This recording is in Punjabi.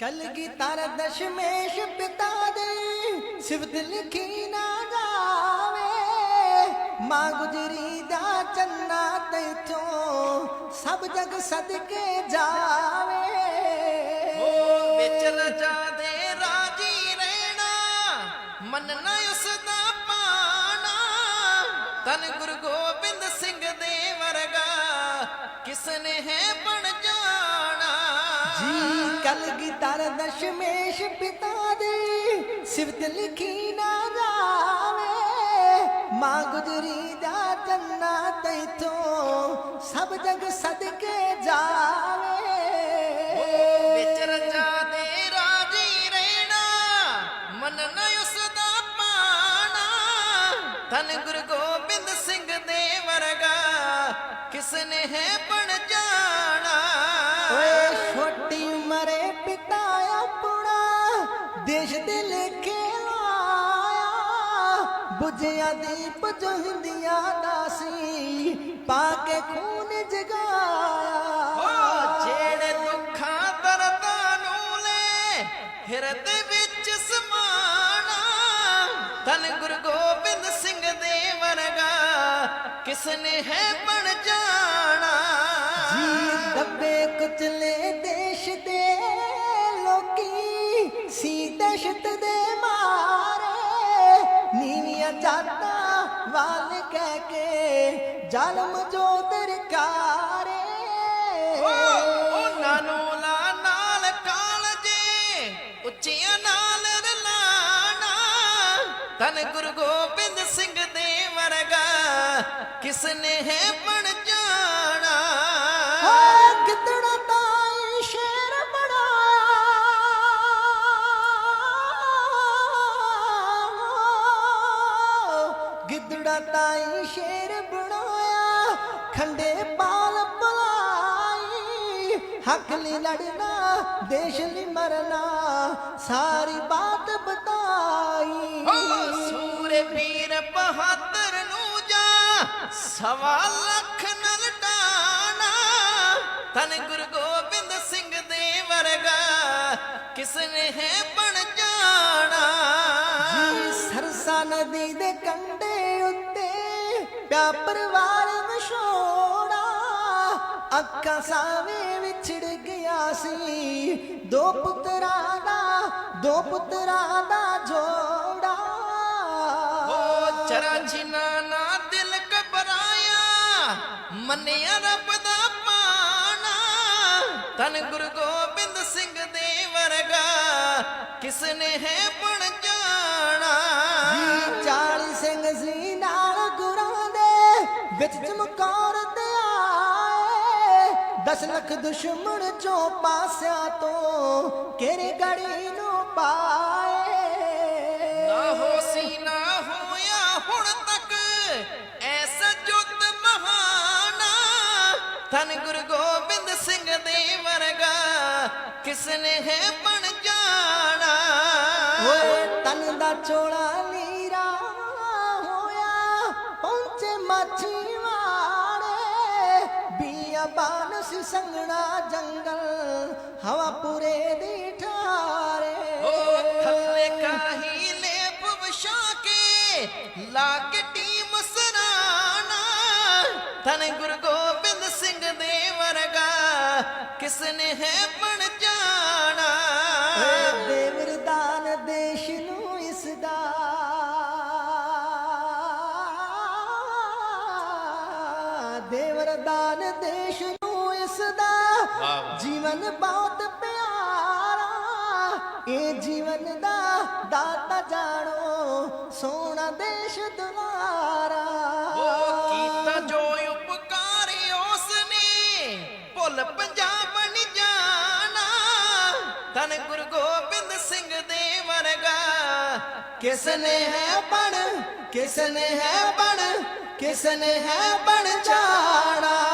ਕਲਗੀ ਕਲਗੀਧਰ ਦਸ਼ਮੇਸ਼ ਪਿਤਾ ਦੇ ਸਿਵਤ ਲਿਖੀ ਨਾ ਜਾਵੇ ਮਾਂ ਗੁਜਰੀ ਦਾ ਚੰਨਾ ਤੈਥੋਂ ਸਭ ਜਗ ਸਦਕੇ ਜਾਵੇ। ਓ ਵਿੱਚ ਰਜਾ ਦੇ ਰਾਜੀ ਰਹਿਣਾ ਮੰਨਣਾ ਉਸ ਦਾ ਪਾਣਾ। ਤਨ ਗੁਰੂ ਗੋਬਿੰਦ ਸਿੰਘ ਦੇ ਵਰਗਾ ਕਿਸਨੇ ਹੈ ਬਣ ਜੀ ਕਲਗੀਧਰ ਦਸ਼ਮੇਸ਼ ਪਿਤਾ ਦੇ ਸਿਵਤ ਲਿਖੀ ਨਾ ਜਾਵੇ। ਮਾਂ ਗੁਜਰੀ ਦਾ ਚੰਨਾ ਤੈਥੋਂ ਸਭ ਜਗ ਸਦਕੇ ਜਾਵੇ। ਵਿੱਚ ਰਜਾ ਦੇ ਰਾਜੀ ਰਹਿਣਾ, ਮੰਨਣਾ ਉਸ ਦਾ ਪਾਣਾ। ਤਨ ਗੁਰੂ ਗੋਬਿੰਦ ਸਿੰਘ ਦੇ ਵਰਗਾ ਕਿਸਨੇ ਹੈ ਦੇਸ਼ ਦੇ ਲੇਖੇ ਲਾਇਆ ਬੁਝਿਆ ਦੀਪ ਜੋ ਹਿੰਦੀਆਂ ਦਾ ਸੀ ਪਾ ਕੇ ਖੂਨ ਜਗਾਇਆ। ਜਿਹੜੇ ਦੁੱਖਾਂ ਦਰਦਾਂ ਨੂੰ ਲੈ ਹਿਰਦੇ ਵਿੱਚ ਸਮਾਣਾ ਤਨ ਗੁਰੂ ਗੋਬਿੰਦ ਸਿੰਘ ਦੇ ਵਰਗਾ ਕਿਸਨੇ ਹੈ ਬਣ ਜਾਣਾ? ਜੀ ਦੱਬੇ ਕੁਚਲੇ ਨੀਵੀਆਂ ਜਾਤਾਂ ਵਾਲ ਕਹਿ ਕੇ, ਜ਼ਾਲਮ ਜੋ ਦਰਕਾਰੇ ਉਹਨਾਂ ਨੂੰ ਲਾ ਨਾਲ ਕਾਲਜੇ ਉੱਚੀਆਂ ਨਾਲ ਰਲਾਣਾ। ਤਨ ਗੁਰੂ ਗੋਬਿੰਦ ਸਿੰਘ ਦੇ ਵਰਗਾ ਕਿਸਨੇ ਹੈ ਬਣ ਗਿੱਦੜਾ ਤਾਈ ਸ਼ੇਰ ਬਣਾਇਆ, ਖੰਡੇ ਪਾਲ ਬੁਲਾਈ ਹੱਕ ਲਈ ਲੜਨਾ, ਦੇਸ਼ ਲਈ ਮਰਨਾ, ਸਾਰੀ ਬਾਤ ਬਤਾਈ। ਓ ਸੂਰੇ ਵੀਰ ਬਹਾਦਰ ਨੂੰ ਜਾ, ਸਵਾ ਲੱਖ ਨਾਲ ਟਾਣਾ। ਤਨ ਗੁਰੂ ਗੋਬਿੰਦ ਸਿੰਘ ਦੇ ਵਰਗਾ ਕਿਸਨੇ ਹੈ ਬਣ ਜੀ ਸਰਸਾ ਨਦੀ ਦੇ ਕੰਢੇ ਉੱਤੇ ਪਿਆ ਪਰਿਵਾਰ ਵਿਛੋੜਾ, ਅੱਖਾਂ ਸਾਵੇਂ ਵਿਛੜ ਗਿਆ ਸੀ। ਦੋ ਪੁੱਤਰਾਂ ਦਾ, ਦੋ ਪੁੱਤਰਾਂ ਦਾ ਜੋੜਾ। ਓ ਚਰਾ ਜਿਨਾ ਨਾ ਦਿਲ ਘਬਰਾਇਆ, ਮੰਨਿਆ ਰੱਬ ਦਾ ਪਾਣਾ। ਤਨ ਗੁਰੂ ਗੋਬਿੰਦ ਸਿੰਘ ਦੇ ਵਰਗਾ ਕਿਸਨੇ ਹੈ ਵਿੱਚ ਚਮਕੌਰ ਤੇ ਆਏ। 10 ਲੱਖ ਦੁਸ਼ਮਣ ਚੋਂ ਪਾਸਿਆਂ ਤੋਂ ਕਿਹੜੇ ਗੜੀ ਨੂੰ ਪਾਏ? ਨਾ ਹੋਸੀ ਨਾ ਹੋਇਆ ਹੁਣ ਤੱਕ ਐਸਾ ਜੁੱਧ ਮਹਾਨਾ ਤਨ ਗੁਰੂ ਗੋਬਿੰਦ ਸਿੰਘ ਦੇ ਵਰਗਾ ਕਿਸਨੇ ਹੈ ਬਣ ਜਾਣਾ? ਓਏ ਤਨ ਦਾ ਚੋਲਾ ਲੀਰਾ ਹੋਇਆ ਪਹੁੰਚੇ ਮਾਛੀ ਬੀਆਬਾਨ ਸੀ ਸੰਗਣਾ ਜੰਗਲ ਹਵਾ ਪੂਰੇ ਦੀ ਠਾਰੇ। ਓ ਥੱਲੇ ਕਾਹੀ ਲੇਪ ਵਿਛਾ ਕੇ ਲਾ ਕੇ ਟੀਮ ਸਰਾਣਾ। ਤਨ ਗੁਰੂ ਗੋਬਿੰਦ ਸਿੰਘ ਦੇ ਵਰਗਾ ਕਿਸਨੇ ਹੈ ਬਣ ਜਾਣਾ। ਓਏ ਦੇਵਰਦਾਨ ਦੇਸ਼ ਨੂੰ ਇਸ ਦਾ ਦੇਵਰਦਾਨ ਦੇਸ਼ ਨੂੰ ਇਸ ਦਾ ਜੀਵਨ ਬਹੁਤ ਪਿਆਰਾ। ਇਹ ਜੀਵਨ ਦਾ ਦਾਤਾ ਜਾਣੋ ਸੋਹਣਾ ਦੇਸ਼ ਉਹ ਕੀਤਾ ਜੋ ਉਪਕਾਰ ਉਸ ਨੇ ਭੁੱਲ ਪੰਜਾਬ ਨਹੀਂ ਜਾਣਾ। ਤਨ ਗੁਰੂ ਗੋਬਿੰਦ ਸਿੰਘ ਦੇ ਵਰਗਾ। ਕਿਸ ਨੇ ਹੈ ਬਣ ਕਿਸ ਨੇ ਹੈ ਬਣ ਕਿਸ ਨੇ ਹੈ ਬਣ ਜਾਣਾ।